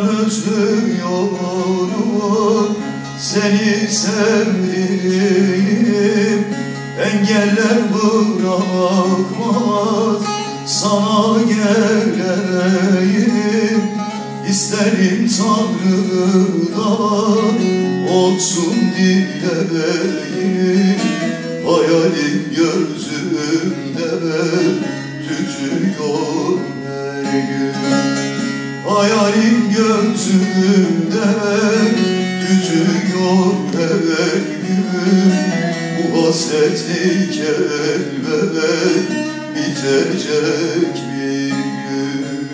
özlüyorum Seni sevdiğim. Engeller bırakmaz Sana geleyim. İsterim Tanrı'dan Olsun dileğim Hayalim gözümde Tütüyor her gün Bu hasretlik elbet Bitecek bir gün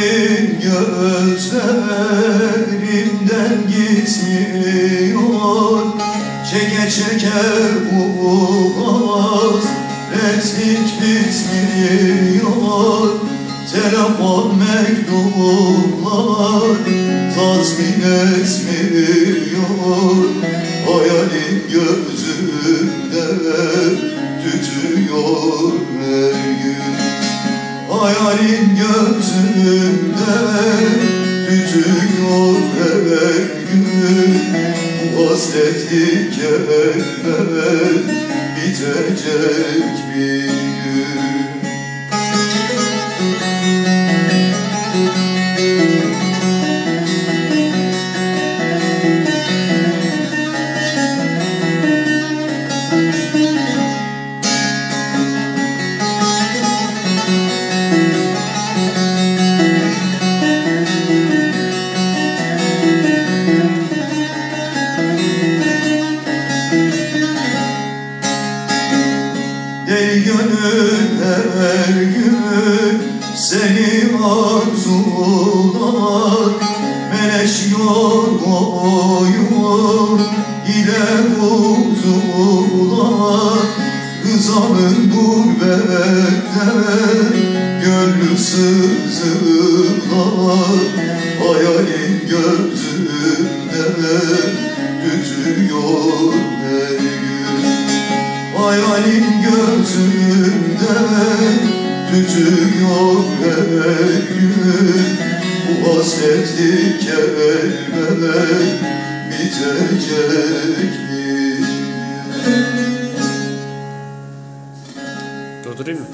hayalin gözlerimden gitmiyor. Çeke çeke bu hasretlik bitmiyor. Telefon mektuplar tatmin etmiyor. Hayalin gözümde Hayalin gözümde tütüyor her gün. Bu hasretlik elbet bitecek bir gün Ey gönül her gün seni arzular. Meleşiyor boyun ile uzunlar Rızanın gurbette gönlü sızlar Hayalin gözümde tütüyor her gün Bu hasretlik elbet bitecek bir gün Durdurayım mı?